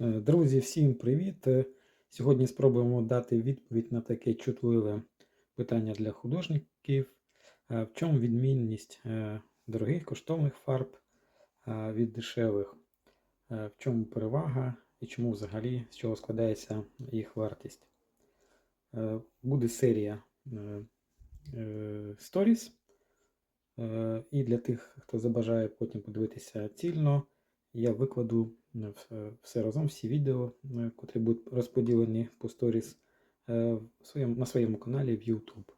Е, Друзі, всім привіт! Е, Сьогодні спробуємо дати відповідь на таке чутливе питання для художників. Е, В чому відмінність дорогих коштовних фарб від дешевих? В чому перевага і чому взагалі з чого складається їх вартість? Буде серія сторіс. І для тих, хто забажає потім подивитися цільно, я викладу е, все разом, всі відео, е, котрі будуть розподілені по сторіс е, на своєму каналі в YouTube.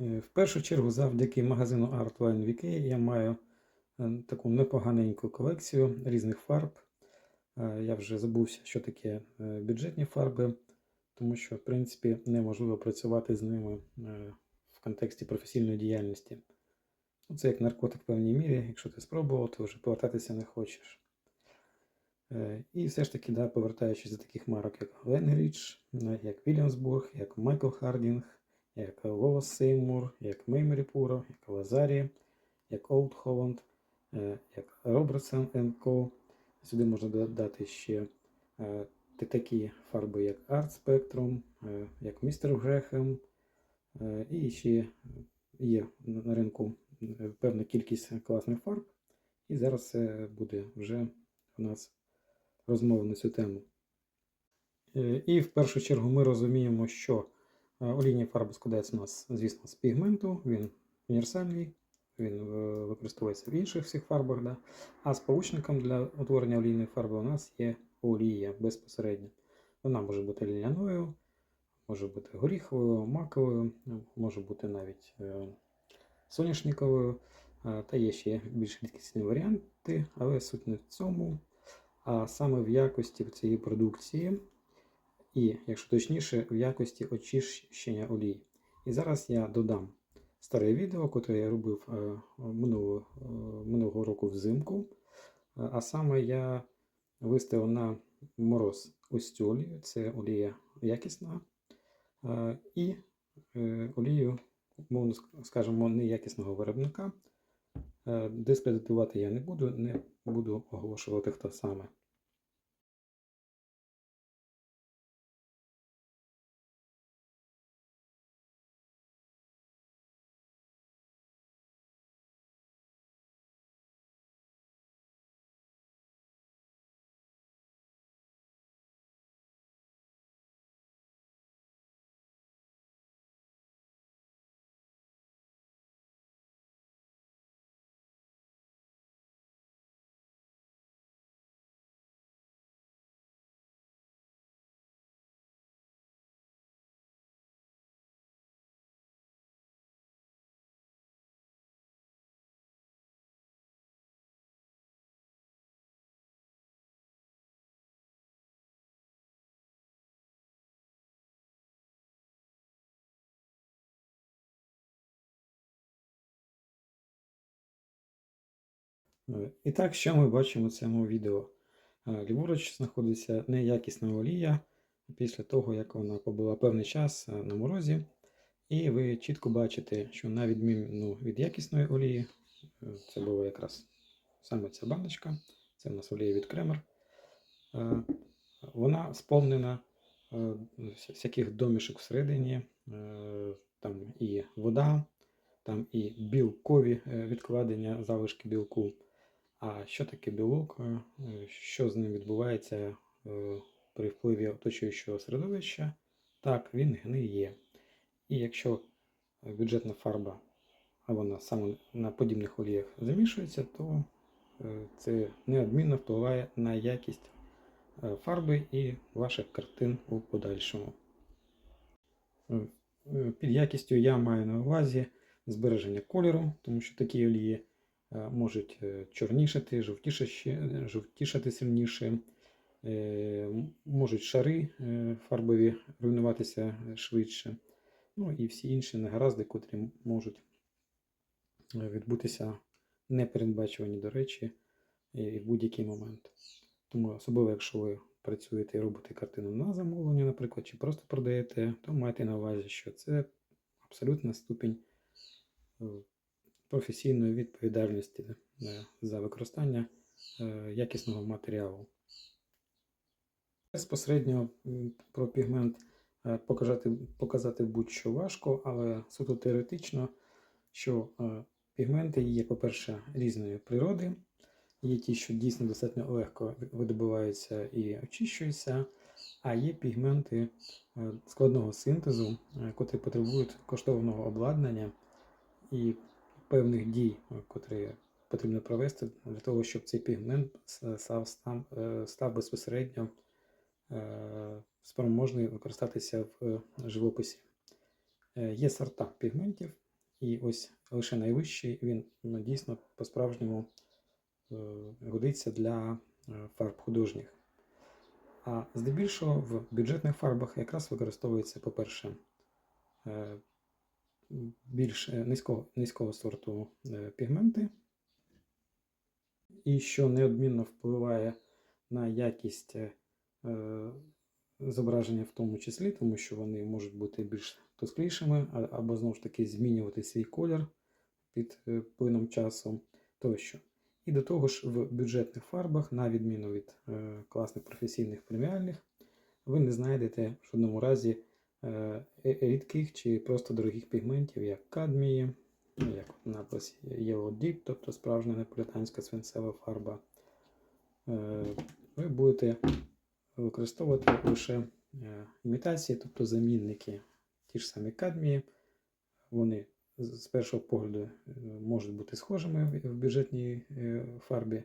Е, В першу чергу, завдяки магазину Artline VK я маю е, таку непоганеньку колекцію різних фарб. Е, Я вже забувся, що таке е, бюджетні фарби, тому що, в принципі, неможливо працювати з ними е, в контексті професійної діяльності. Ну, Це як наркотик в певній мірі. Якщо ти спробував, то вже повертатися не хочеш. Е, І все ж таки, да, повертаючись до таких марок, як Ленгрідж, як Вільямсбург, як Майкл Хардінг, як Лоас Сеймур, як Меймері Пуро, як Лазарі, як Олд Холланд, е, як Робертсон Co. Сюди можна додати ще е, такі фарби, як Art Spectrum, як Містер Грехем, і ще є на ринку певна кількість класних фарб. І зараз це буде вже у нас розмова на цю тему. Е, І в першу чергу ми розуміємо, що е, олійні фарби складаються у нас, звісно, з пігменту, він універсальний, він е, використовується в інших всіх фарбах. Да? А сполучником для утворення олійної фарби у нас є олія безпосередньо. Вона може бути ліляною, може бути горіховою, маковою, може бути навіть соняшниковою. Е, Та є ще більш рідкісні варіанти, але суть не в цьому, а саме в якості цієї продукції, і, якщо точніше, в якості очищення олії. І зараз я додам старе відео, яке я робив е, минулого, е, минулого року взимку. А саме я виставив на мороз ось цю олію, це олія якісна, і олію, мовно скажемо, неякісного виробника. Е, Дискредитувати я не буду, не буду оголошувати хто саме. І так, що ми бачимо в цьому відео? Е, Ліворуч знаходиться неякісна олія після того, як вона побула певний час е, на морозі. І ви чітко бачите, що на відміну від якісної олії, е, це була якраз саме ця баночка, це в нас олія від Кремер, е, вона сповнена е, всяких домішок всередині, е, там і вода, там і білкові е, відкладення, залишки білку. А що таке білок? е, Що з ним відбувається е, при впливі оточуючого середовища? Так, він гниє. І якщо бюджетна фарба, а вона саме на подібних оліях замішується, то е, це неодмінно впливає на якість фарби і ваших картин у подальшому. Під якістю я маю на увазі збереження кольору, тому що такі олії можуть е, чорнішати, жовтішати, жовтішати сильніше, е, можуть шари е, фарбові руйнуватися е, швидше. Ну і всі інші негаразди, котрі можуть е, відбутися непередбачувані, до речі, в будь-який момент. Тому особливо, якщо ви працюєте і робите картину на замовлення, наприклад, чи просто продаєте, то майте на увазі, що це абсолютна ступінь е, професійної відповідальності е, за використання е, якісного матеріалу. Безпосередньо про пігмент е, показати, показати будь-що важко, але суто теоретично, що пігменти є, по-перше, різної природи. Є ті, що дійсно достатньо легко видобуваються і очищуються, а є пігменти складного синтезу, котрі потребують коштовного обладнання і певних дій, е, котрі потрібно провести для того, щоб цей пігмент став, став, е, став безпосередньо е, спроможний використатися в живописі. Є сорта пігментів, і ось лише найвищий він ну, дійсно по-справжньому годиться для фарб художніх. А здебільшого в бюджетних фарбах якраз використовується, по-перше, більш е, низького, низького сорту е, пігменти, і що неодмінно впливає на якість е, зображення в тому числі, тому що вони можуть бути більш тусклішими, або знову ж таки змінювати свій колір під плином часу тощо. І до того ж, в бюджетних фарбах, на відміну від класних професійних преміальних, ви не знайдете в жодному разі рідких чи просто дорогих пігментів, як кадмії, ну, як напис Yellow Deep, тобто справжня неаполітанська свинцева фарба. Е, Ви будете використовувати лише е, імітації, тобто замінники, ті ж самі кадмії. Вони з першого погляду е, можуть бути схожими в- бюджетній е, фарбі,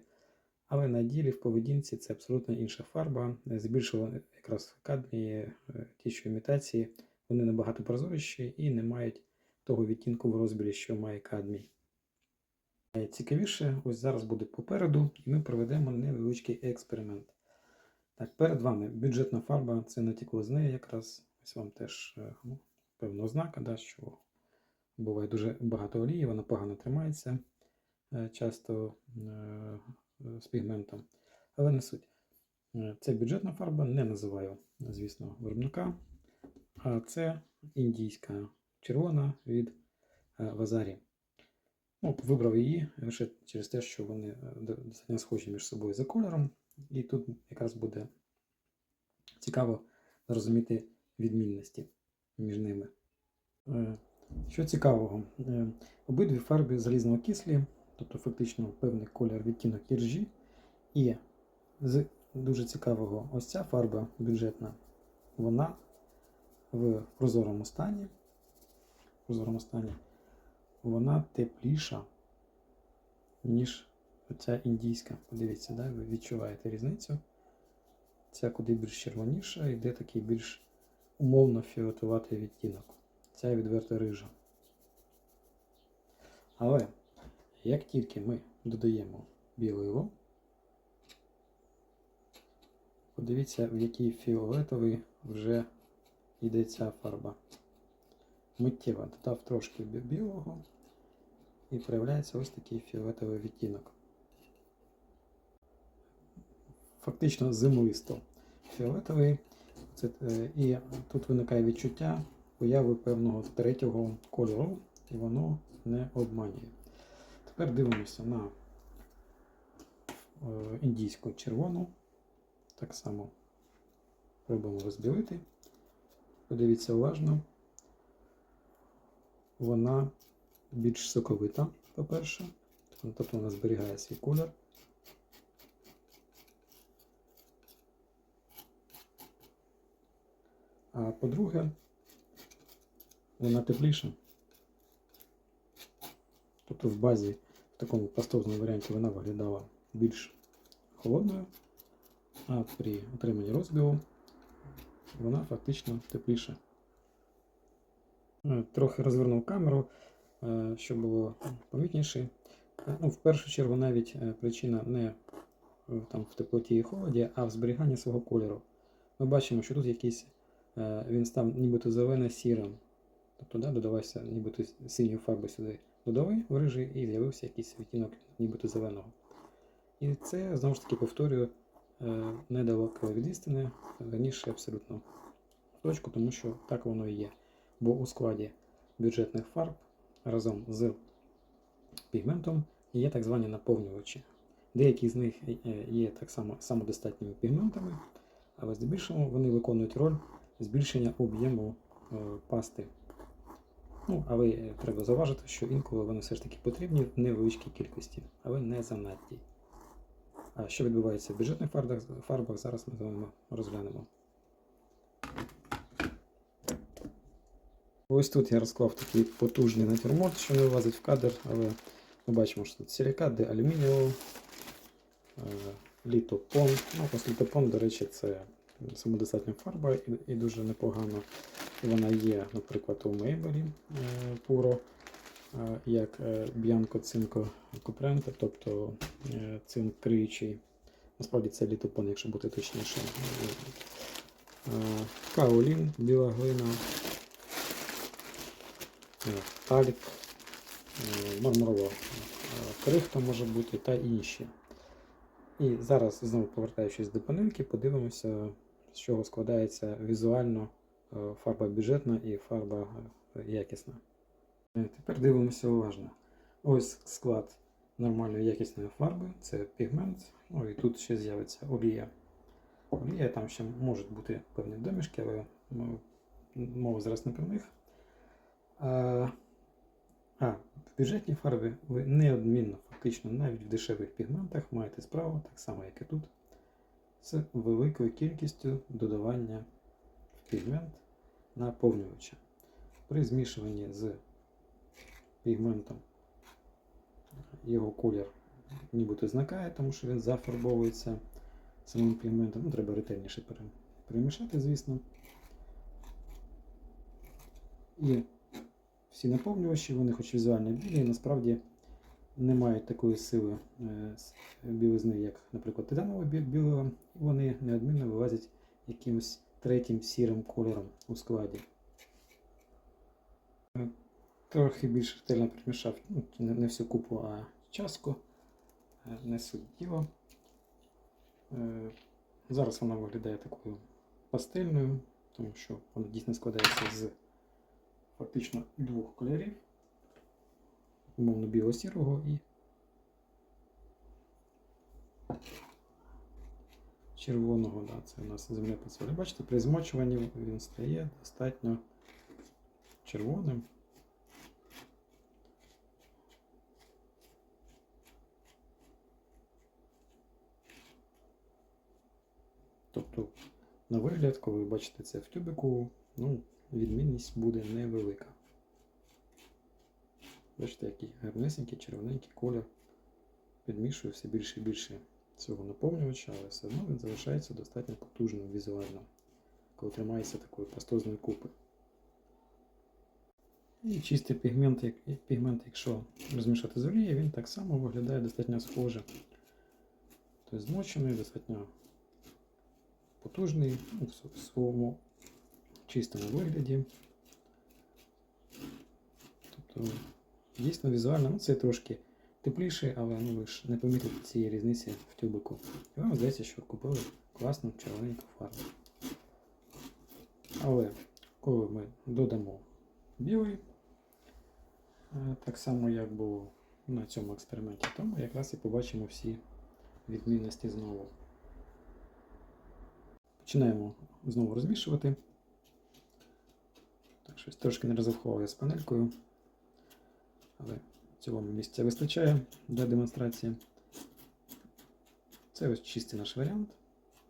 але на ділі в поведінці це абсолютно інша фарба. Е, Здебільшого якраз кадмії, е, ті, що імітації, вони набагато прозоріші і не мають того відтінку в розбірі, що має кадмій. Е, Цікавіше, ось зараз буде попереду, і ми проведемо невеличкий експеримент. Так, перед вами бюджетна фарба, це натікло з неї якраз. Ось вам теж ну, певна ознака, да, що буває дуже багато олії, вона погано тримається часто з пігментом. Але не суть. Е, Це бюджетна фарба, не називаю, звісно, виробника. А це індійська червона від е, Вазарі. Ну, вибрав її лише через те, що вони е, достатньо схожі між собою за кольором. І тут якраз буде цікаво зрозуміти відмінності між ними. Е, Що цікавого, е, обидві фарби залізно-окислі, тобто фактично певний колір відтінок іржі. І з дуже цікавого, ось ця фарба бюджетна, вона в прозорому стані, в прозорому стані вона тепліша, ніж оця індійська. Подивіться, да? ви відчуваєте різницю. Ця куди більш червоніша, йде такий більш умовно фіолетуватий відтінок. Ця відверто рижа. Але як тільки ми додаємо білило, подивіться, в який фіолетовий вже йде ця фарба. Миттєво додав трошки білого і проявляється ось такий фіолетовий відтінок. Фактично землисто фіолетовий. Це, е, і тут виникає відчуття появи певного третього кольору, і воно не обманює. Тепер дивимося на е, індійську червону. Так само пробуємо розбілити. Подивіться уважно. Вона більш соковита, по-перше. Тобто вона зберігає свій колір. А по-друге, вона тепліша. Тобто в базі такому пастовному варіанті вона виглядала більш холодною, а при отриманні розбілу вона фактично тепліша. Е, Трохи розвернув камеру, е, щоб було помітніше. Е, Ну, в першу чергу навіть причина не там, в теплоті і холоді, а в зберіганні свого кольору. Ми бачимо, що тут якийсь він став нібито зелено-сірим. Тобто да, додавався нібито синьої фарби сюди додали в рижий і з'явився якийсь відтінок нібито зеленого. І це, знову ж таки, повторюю, е, недалеко від істини, раніше абсолютно в точку, тому що так воно і є. Бо у складі бюджетних фарб разом з пігментом є так звані наповнювачі. Деякі з них е, є так само самодостатніми пігментами, Але здебільшого вони виконують роль збільшення об'єму е, пасти. Ну, але треба зауважити, що інколи вони все ж таки потрібні в невеличкій кількості, але не занадтій. А що відбувається в бюджетних фарбах, фарбах зараз ми з вами розглянемо. Ось тут я розклав такий потужний натюрморт, що не влазить в кадр, але ми бачимо, що тут силікат, де алюмінієво, е, літопон. Ну, літопон, до речі, це самодостатня фарба і, і дуже непогано. Вона є, наприклад, у мейбелі пуро, е, як е, Bianco Cinco Coprente, тобто е, цинк криючий. Насправді це літопон, якщо бути точніше. Е, Каолін, біла глина, е, талік, е, мармурова е, крихта може бути та інші. І зараз, знову повертаючись до панельки, подивимося, з чого складається візуально е, фарба бюджетна і фарба е, якісна. Е, Тепер дивимося уважно. Ось склад нормальної якісної фарби, це пігмент. Ну і тут ще з'явиться олія. Олія, там ще можуть бути певні домішки, але ну, мова зараз не про них. А, а в бюджетній фарбі ви неодмінно, фактично, навіть в дешевих пігментах маєте справу, так само як і тут, з великою кількістю додавання в пігмент наповнювача. При змішуванні з пігментом його колір нібито зникає, тому що він зафарбовується самим пігментом. Ну, треба ретельніше перемішати, звісно. І всі наповнювачі, вони хоч візуально білі, насправді не мають такої сили е, білизни, як, наприклад, титанове бі- білила, і вони неодмінно вилазять якимось третім сірим кольором у складі. Е, Трохи більш ретельно примішав ну, не, всю купу, а частку. Е, Не суть діло. Зараз вона виглядає такою пастельною, тому що вона дійсно складається з фактично двох кольорів. Умовно біло-сірого і червоного. Да, це у нас земля посоля. Бачите, при змочуванні він стає достатньо червоним. Тобто, на вигляд, коли ви бачите це в тюбику, ну, відмінність буде невелика. Бачите, який гарнесенький, червоненький колір. Підмішую все більше і більше цього наповнювача, але все одно він залишається достатньо потужним візуально, коли тримається такої пастозної купи. І чистий пігмент, як, пігмент, якщо розмішати з олією, він так само виглядає достатньо схоже. Тобто змочений, достатньо потужний ну, в своєму чистому вигляді. Тобто, дійсно візуально, ну це трошки тепліше, але ну, ви ж не помітите цієї різниці в тюбику. І вам здається, що купили класну червоненьку фарбу. Але коли ми додамо білий, е, так само як було на цьому експерименті, то ми якраз і побачимо всі відмінності знову. Починаємо знову розмішувати. Так, щось трошки не розрахував я з панелькою, але цілому місця вистачає для демонстрації. Це ось чистий наш варіант.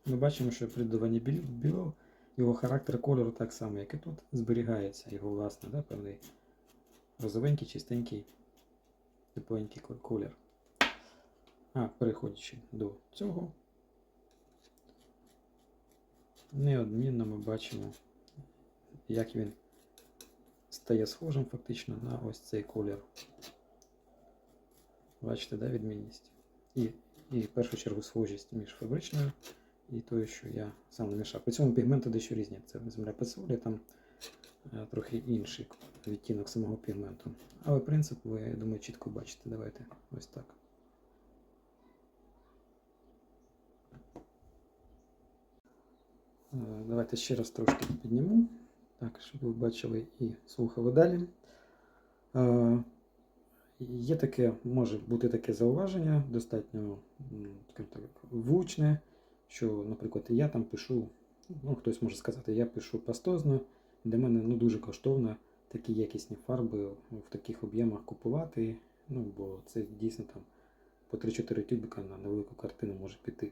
Ми бачимо, що при додаванні білого його характер кольору так само, як і тут, зберігається його власне, да, певний розовенький, чистенький, тепленький ко- колір. А, переходячи до цього, неодмінно ми бачимо, як він стає схожим фактично на ось цей колір. Бачите, да, відмінність? І, і в першу чергу схожість між фабричною і тою, що я сам намішав. При цьому пігменти дещо різні. Це земля пацолі, там е, трохи інший відтінок самого пігменту. Але принцип ви, я думаю, чітко бачите. Давайте ось так. Е, Давайте ще раз трошки підніму, так, щоб ви бачили і слухали далі. Е, Є таке, може бути таке зауваження, достатньо так, влучне, що, наприклад, я там пишу Ну, хтось може сказати, я пишу пастозно, для мене ну, дуже коштовно такі якісні фарби в таких об'ємах купувати. Ну, бо це дійсно там по 3-4 тюбика на невелику картину може піти.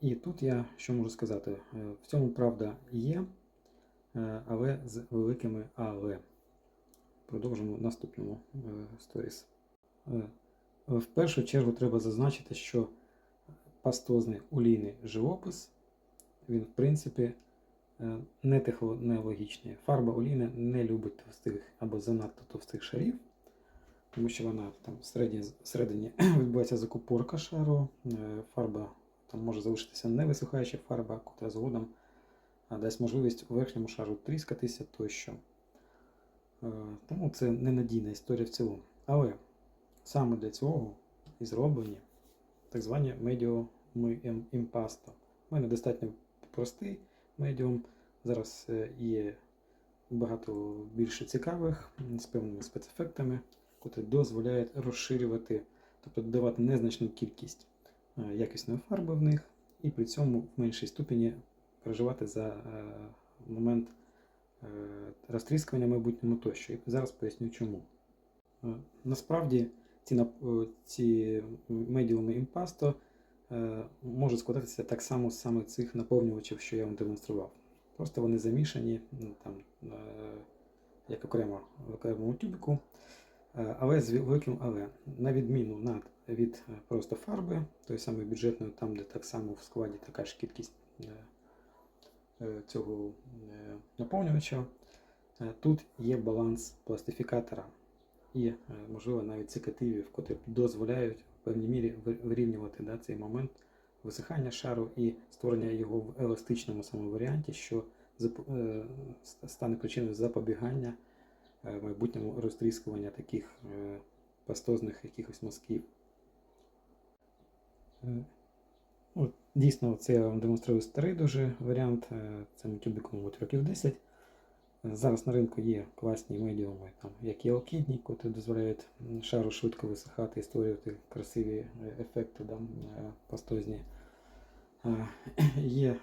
І тут я що можу сказати? Е, В цьому правда є, але з великими але. Продовжимо в наступному е, сторіс. Е, В першу чергу треба зазначити, що пастозний олійний живопис, він, в принципі, е, не технологічний. Фарба олійна не любить товстих або занадто товстих шарів, тому що вона там всередині, відбувається закупорка шару, е, фарба там може залишитися невисихаюча фарба, котра згодом дасть можливість у верхньому шару тріскатися тощо. Е, Тому це ненадійна історія в цілому. Але саме для цього і зроблені так звані медіуми імпасто. У мене достатньо простий медіум. Зараз е, є багато більше цікавих з певними спецефектами, які дозволяють розширювати, тобто додавати незначну кількість е, якісної фарби в них, і при цьому в меншій ступені переживати за е, момент е, розтріскування майбутньому тощо. І зараз поясню чому. Е, Насправді ці, ці медіуми імпасто можуть складатися так само з саме цих наповнювачів, що я вам демонстрував. Просто вони замішані ну, там, як окремо в окремому тюбику, Е, але з великим але. На відміну над, від просто фарби, тої самої бюджетної, там, де так само в складі така ж кількість цього е, наповнювача, е, тут є баланс пластифікатора і, е, можливо, навіть цикативів, які дозволяють в певній мірі вирівнювати да, цей момент висихання шару і створення його в еластичному самому варіанті, що е, стане причиною запобігання е, майбутньому розтріскування таких е, пастозних якихось мазків. Дійсно, це я вам демонструю старий дуже варіант. е, Цьому тюбику, мабуть, років 10. Е, Зараз на ринку є класні медіуми, там, як є алкідні, які дозволяють шару швидко висихати і створювати красиві е, ефекти да, е, пастозні. Є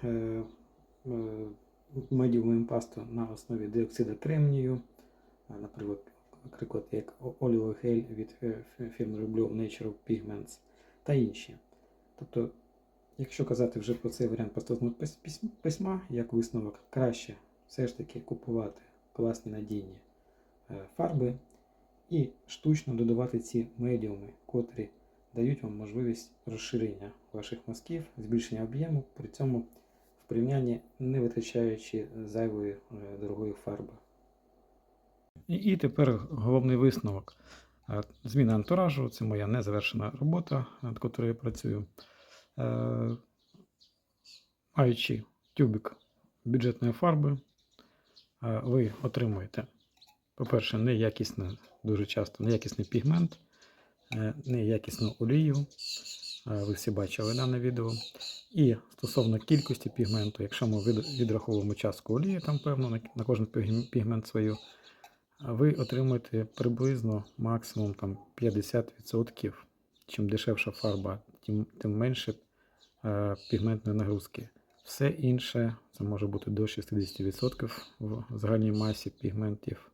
медіуми імпасту на основі диоксида кремнію, наприклад, наприклад, як олівий гель від фірми Rublo Natural Pigments та інші. Тобто, якщо казати вже про цей варіант пис- письма, як висновок, краще все ж таки купувати класні надійні е, фарби і штучно додавати ці медіуми, котрі дають вам можливість розширення ваших мазків, збільшення об'єму, при цьому в порівнянні не витрачаючи зайвої е, дорогої фарби. І, тепер головний висновок. Е, Зміна антуражу це моя незавершена робота, над котрою я працюю. Е, Маючи тюбик бюджетної фарби, е, ви отримуєте, по-перше, неякісний, дуже часто неякісний пігмент, е, неякісну олію. Ви всі бачили дане відео. І стосовно кількості пігменту, якщо ми відраховуємо частку олії, там певно на, кожен пігмент свою, ви отримуєте приблизно максимум там 50%. Чим дешевша фарба, тим, тим менше пігментної нагрузки. Все інше це може бути до 60% в загальній масі пігментів,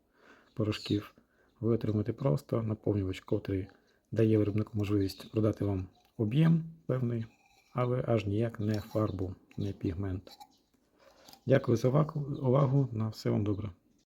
порошків. Ви отримуєте просто наповнювач, котрий дає виробнику можливість продати вам об'єм певний, але аж ніяк не фарбу, не пігмент. Дякую за увагу. На все вам добре.